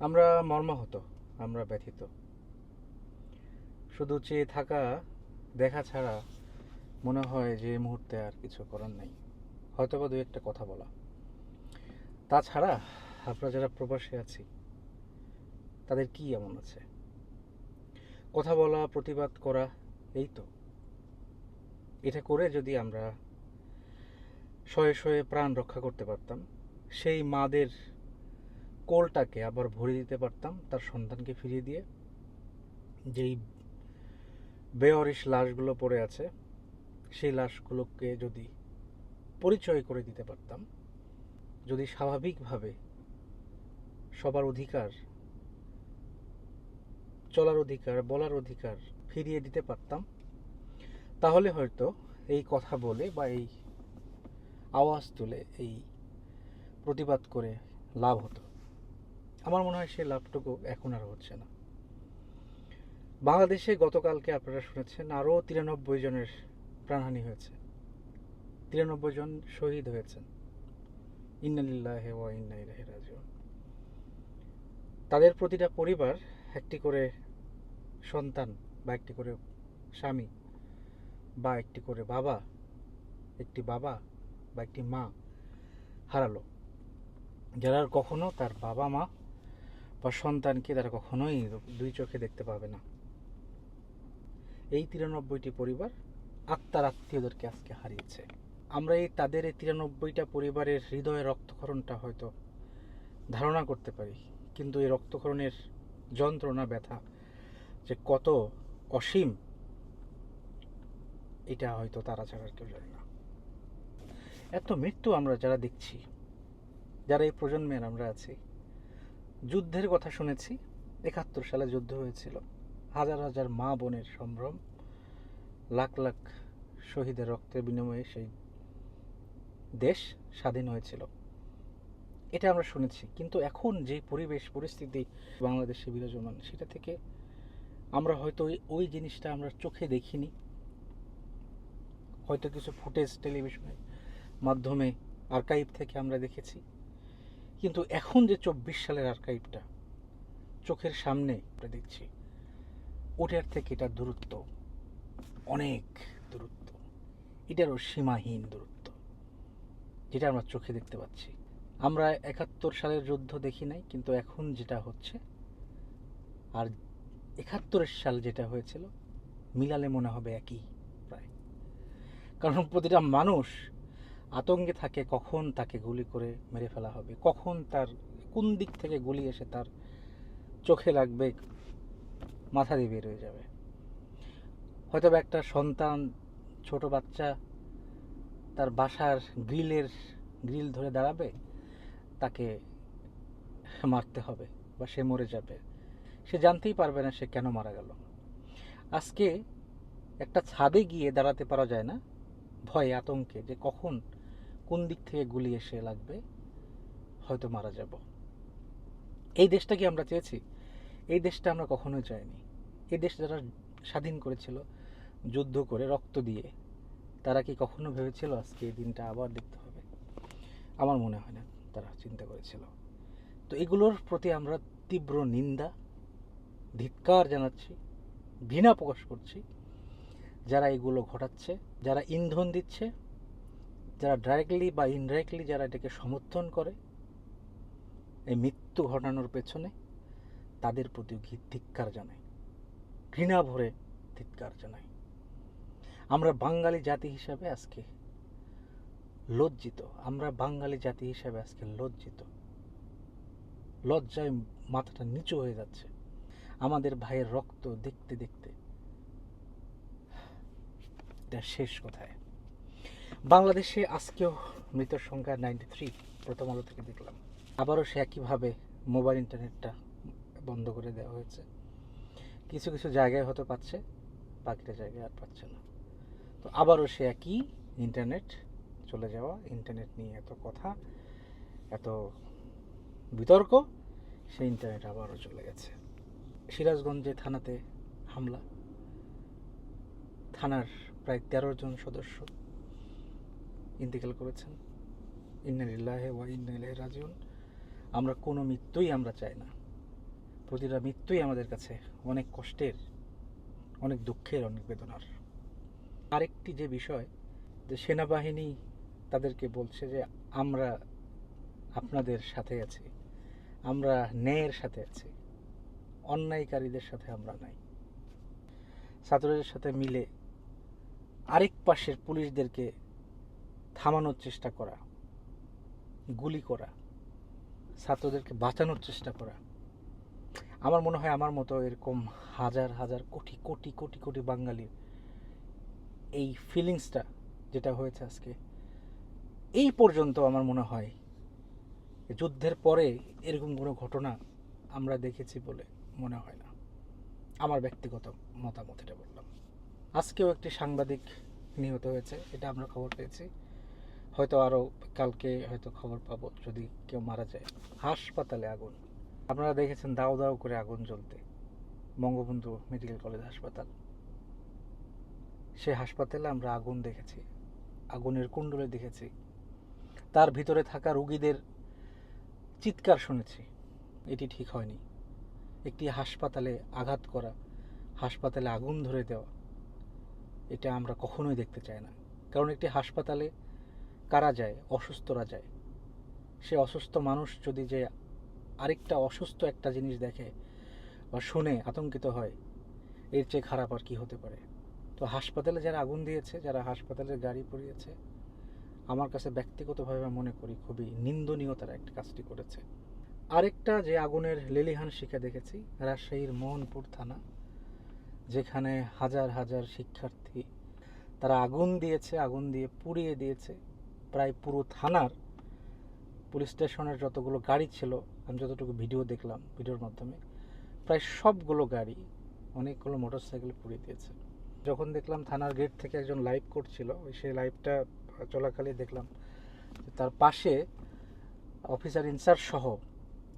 আমরা মর্মাহত, আমরা ব্যথিত। শুধু চেয়ে থাকা, দেখা ছাড়া মনে হয় যে মুহূর্তে আর কিছু করার নেই। হয়তো বা দু একটা কথা বলা। তাছাড়া আমরা যারা প্রবাসে আছি, তাদের কি এমন আছে? কথা বলা, প্রতিবাদ করা, এই তো। এটা করে যদি আমরা শয়ে শয়ে প্রাণ রক্ষা করতে পারতাম, সেই মাদের কোলটাকে আবার ভরে দিতে পারতাম তার সন্তানকে ফিরিয়ে দিয়ে। যেই বেঅরিশ লাশগুলো পড়ে আছে, সেই লাশগুলোকে যদি পরিচয় করে দিতে পারতাম, যদি স্বাভাবিকভাবে সবার অধিকার, চলার অধিকার, বলার অধিকার ফিরিয়ে দিতে পারতাম, তাহলে হয়তো এই কথা বলে বা এই আওয়াজ তুলে এই প্রতিবাদ করে লাভ হতো। আমার মনে হয় সেই লাভটুকু এখন আর হচ্ছে না। বাংলাদেশে গতকালকে আপনারা শুনেছেন আরও তিরানব্বই জনের প্রাণহানি হয়েছে। তিরানব্বই জন শহীদ হয়েছেন। ইন্নালিল্লাহ ওয়া তাদের প্রতিটা পরিবার একটি করে সন্তান বা একটি করে স্বামী বা একটি করে বাবা, একটি বাবা বা একটি মা হারালো। যারা কখনো তার বাবা মা বা সন্তানকে তারা কখনোই দুই চোখে দেখতে পাবে না। এই তিরানব্বইটি পরিবার আত্মার আত্মীয়দেরকে আজকে হারিয়েছে। আমরা এই তাদের এই তিরানব্বইটা পরিবারের হৃদয়ের রক্তক্ষরণটা হয়তো ধারণা করতে পারি, কিন্তু এই রক্তক্ষরণের যন্ত্রণা, ব্যথা যে কত অসীম, এটা হয়তো তারা ছাড়া কেউ জানে না। এত মৃত্যু আমরা যারা দেখছি, যারা এই প্রজন্মের আমরা আছি যুদ্ধের কথা শুনেছি। একাত্তর সালে যুদ্ধ হয়েছিল। হাজার হাজার মা বোনের সম্ভ্রম। লাখ লাখ শহীদের রক্তের বিনিময়ে সেই দেশ স্বাধীন হয়েছিল। এটা আমরা শুনেছি। কিন্তু এখন যে পরিবেশ, পরিস্থিতি বাংলাদেশে বিরাজমান, সেটা থেকে আমরা হয়তো ওই- ওই জিনিসটা আমরা চোখে দেখিনি। হয়তো কিছু ফুটেজ টেলিভিশনের মাধ্যমে, আর্কাইভ থেকে আমরা দেখেছি। কিন্তু এখন যে চব্বিশ সালের আর্কাইভটা চোখের সামনে আমরা দেখছি, ওটার থেকে এটা দূরত্ব অনেক দূরত্ব। এটারও সীমাহীন দূরত্ব, যেটা আমরা চোখে দেখতে পাচ্ছি। আমরা একাত্তর সালের যুদ্ধ দেখি নাই, কিন্তু এখন যেটা হচ্ছে, আর একাত্তরের সাল যেটা হয়েছিল, মিলালে মনে হবে একই প্রায়। কারণ প্রতিটা মানুষ আতঙ্কে থাকে কখন তাকে গুলি করে মেরে ফেলা হবে, কখন তার, কোন দিক থেকে গুলি এসে তার চোখে লাগবে, মাথা দিয়ে বের হয়ে যাবে। হয়তো একটা সন্তান, ছোট বাচ্চা তার বাসার গ্রিলের, গ্রিল ধরে দাঁড়াবে, তাকে মারতে হবে বা সে মরে যাবে। সে জানতেই পারবে না সে কেন মারা গেল। আজকে একটা ছাদে গিয়ে দাঁড়াতে পারা যায় না, ভয়ে, আতঙ্কে যে কখন কোন দিক থেকে গুলি এসে লাগবে, হয়তো মারা যাব। এই দেশটা কি আমরা চেয়েছি? এই দেশটা আমরা কখনোই চাইনি। এই দেশ যারা স্বাধীন করেছিল, যুদ্ধ করে, রক্ত দিয়ে, তারা কি কখনো ভেবেছিল আজকে এই দিনটা আবার দেখতে হবে? আমার মনে হয় না, তারা চিন্তা করেছিল। তো এগুলোর প্রতি আমরা তীব্র নিন্দা, ধিক্কার জানাচ্ছি, ঘৃণা প্রকাশ করছি। যারা এগুলো ঘটাচ্ছে, যারা ইন্ধন দিচ্ছে যারা ডাইরেক্টলি বা ইনডাইরেক্টলি যারা এটাকে সমর্থন করে, এই মৃত্যু ঘটানোর পেছনে তাদের প্রতি ধিক্কার জানাই ঘৃণা ভরে ধিক্কার জানাই আমরা বাঙালি জাতি হিসাবে আজকে লজ্জিত। আমরা বাঙালি জাতি হিসাবে আজকে লজ্জিত। লজ্জায় মাথাটা নিচু হয়ে যাচ্ছে। আমাদের ভাইয়ের রক্ত দেখতে দেখতে, এটা শেষ কোথায়। বাংলাদেশে আজকেও মৃতের সংখ্যা নাইনটি থ্রি প্রথম আলো থেকে দেখলাম। আবারও সে একইভাবে মোবাইল ইন্টারনেটটা বন্ধ করে দেওয়া হয়েছে। কিছু কিছু জায়গায় হয়তো পাচ্ছে, বাকিটা জায়গায় আর পাচ্ছে না। তো আবারও সে একই ইন্টারনেট চলে যাওয়া। ইন্টারনেট নিয়ে এত কথা, এত বিতর্ক, সেই ইন্টারনেট আবারও চলে গেছে। সিরাজগঞ্জে থানাতে হামলা। থানার প্রায় তেরো জন সদস্য ইন্তেকাল করেছেন। ইন্নালিল্লাহে ওয়া ইন্না ইলাইহি রাজিউন। আমরা কোনো মৃত্যুই আমরা চাই না। প্রতিটা মৃত্যুই আমাদের কাছে অনেক কষ্টের, অনেক দুঃখের, অনেক বেদনার। আরেকটি যে বিষয়, যে সেনাবাহিনী তাদেরকে বলছে যে, আমরা আপনাদের সাথে আছি। আমরা ন্যায়ের সাথে আছি। অন্যায়কারীদের সাথে আমরা নাই। ছাত্রদের সাথে মিলে আরেক পাশের পুলিশদেরকে থামানোর চেষ্টা করা, গুলি করা, ছাত্রদেরকে বাঁচানোর চেষ্টা করা। আমার মনে হয় আমার মতো এরকম হাজার হাজার, কোটি কোটি কোটি কোটি বাঙালির এই ফিলিংসটা যেটা হয়েছে আজকে, এই পর্যন্ত আমার মনে হয় যুদ্ধের পরে এরকম কোনো ঘটনা আমরা দেখেছি বলে মনে হয় না। আমার ব্যক্তিগত মতামত এটা বললাম। আজকেও একটি সাংবাদিক নিহত হয়েছে, এটা আমরা খবর পেয়েছি। হয়তো আরও কালকে হয়তো খবর পাবো যদি কেউ মারা যায়। হাসপাতালে আগুন। আপনারা দেখেছেন দাও দাও করে আগুন জ্বলতে। বঙ্গবন্ধু মেডিকেল কলেজ হাসপাতাল। সে হাসপাতালে আমরা আগুন দেখেছি। আগুনের কুণ্ডলে দেখেছি। তার ভিতরে থাকা রুগীদের চিৎকার শুনেছি। এটি ঠিক হয়নি। একটি হাসপাতালে আঘাত করা, হাসপাতালে আগুন ধরে দেওয়া, এটা আমরা কখনোই দেখতে চাই না। কারণ একটি হাসপাতালে কারা যায়? অসুস্থরা যায়। সে অসুস্থ মানুষ যদি যে আরেকটা অসুস্থ একটা জিনিস দেখে বা শুনে, আতঙ্কিত হয়, এর চেয়ে খারাপ আর কি হতে পারে? তো হাসপাতালে যারা আগুন দিয়েছে, যারা হাসপাতালের গাড়ি পুড়িয়েছে, আমার কাছে ব্যক্তিগতভাবে মনে করি খুবই নিন্দনীয় তারা একটা কাজটি করেছে। আরেকটা যে আগুনের লেলিহান শিখা দেখেছি, রাজশাহীর মোহনপুর থানা, যেখানে হাজার হাজার শিক্ষার্থী, তারা আগুন দিয়েছে, আগুন দিয়ে পুড়িয়ে দিয়েছে। প্রায় পুরো থানার পুলিশ স্টেশনের যতগুলো গাড়ি ছিল, আমি যতটুকু ভিডিও দেখলাম ভিডিওর মাধ্যমে, প্রায় সবগুলো গাড়ি অনেকগুলো মোটর সাইকেল পুড়িয়ে দিয়েছে। যখন দেখলাম থানার গেট থেকে একজন লাইভ করছিল, ওই সেই লাইভটা চলাকালে দেখলাম তার পাশে অফিসার ইনচার্জ সহ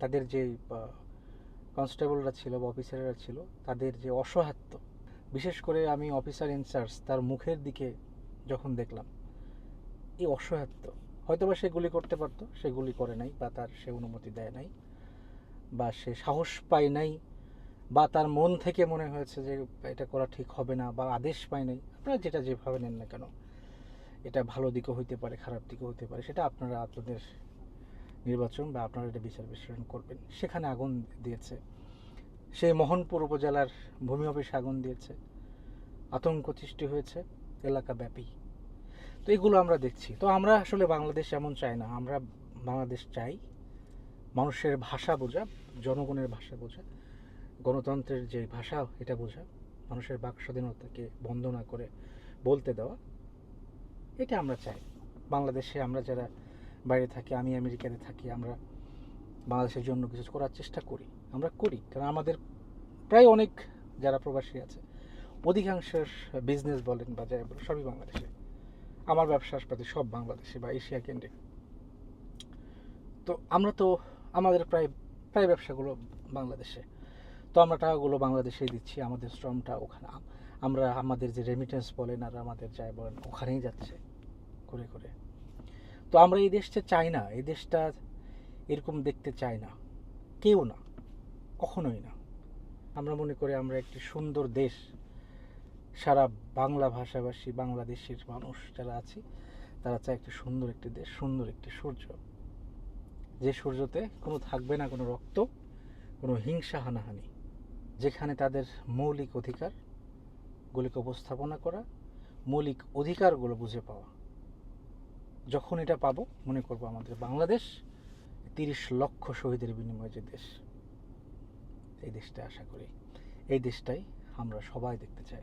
তাদের যে কনস্টেবলরা ছিল বা অফিসাররা ছিল, তাদের যে অসহায়ত্ব, বিশেষ করে আমি অফিসার ইনচার্জ তার মুখের দিকে যখন দেখলাম এই অসহায়ত্ব। হয়তো বা সে গুলি করতে পারতো, সে গুলি করে নাই বা তার সে অনুমতি দেয় নাই বা সে সাহস পায় নাই বা তার মন থেকে মনে হয়েছে যে এটা করা ঠিক হবে না বা আদেশ পায় নাই। আপনারা যেটা যেভাবে নেন না কেন, এটা ভালো দিকও হইতে পারে, খারাপ দিকও হতে পারে, সেটা আপনারা আপনাদের নির্বাচন বা আপনারা এটা বিচার বিশ্লেষণ করবেন। সেখানে আগুন দিয়েছে। সে মোহনপুর উপজেলার ভূমি অফিসে আগুন দিয়েছে। আতঙ্ক সৃষ্টি হয়েছে। এলাকা ব্যাপী তো এগুলো আমরা দেখছি। তো আমরা আসলে বাংলাদেশ এমন চাই না, আমরা বাংলাদেশ চাই মানুষের ভাষা বোঝা, জনগণের ভাষা বোঝা, গণতন্ত্রের যে ভাষা এটা বোঝা, মানুষের বাক স্বাধীনতাকে বন্ধ না করে বলতে দেওয়া, এটা আমরা চাই। বাংলাদেশে আমরা যারা বাইরে থাকি, আমি আমেরিকাতে থাকি, আমরা বাংলাদেশের জন্য কিছু করার চেষ্টা করি, আমরা করি। কারণ আমাদের প্রায় অনেক যারা প্রবাসী আছে, অধিকাংশের বিজনেস বলেন বা বলেন, সবই বাংলাদেশে। আমার ব্যবসার পাতি সব বাংলাদেশে বা এশিয়া কেন্দ্রিক তো আমরা তো আমাদের প্রায় প্রায় ব্যবসাগুলো বাংলাদেশে। তো আমরা টাকাগুলো বাংলাদেশেই দিচ্ছি, আমাদের শ্রমটা ওখানে। আমরা আমাদের যে রেমিটেন্স বলেন আর আমাদের যাই বলেন, ওখানেই যাচ্ছে করে করে তো আমরা এই দেশটা চাই না, এই দেশটা এরকম দেখতে চাই না। কেউ না, কখনোই না। আমরা মনে করি আমরা একটি সুন্দর দেশ। সারা বাংলা ভাষাভাষী বাংলাদেশের মানুষ যারা আছি, তারা চায় একটি সুন্দর একটি দেশ, সুন্দর একটি সূর্য। যে সূর্যতে কোনো থাকবে না, কোনো রক্ত, কোনো হিংসা হানাহানি, যেখানে তাদের মৌলিক অধিকার গুলিকে উপস্থাপনা করা, মৌলিক অধিকারগুলো বুঝে পাওয়া। যখন এটা পাবো, মনে করব আমাদের বাংলাদেশ তিরিশ লক্ষ শহীদের বিনিময়ে যে দেশ। এই দেশটা আশা করি। এই দেশটাই আমরা সবাই দেখতে চাই।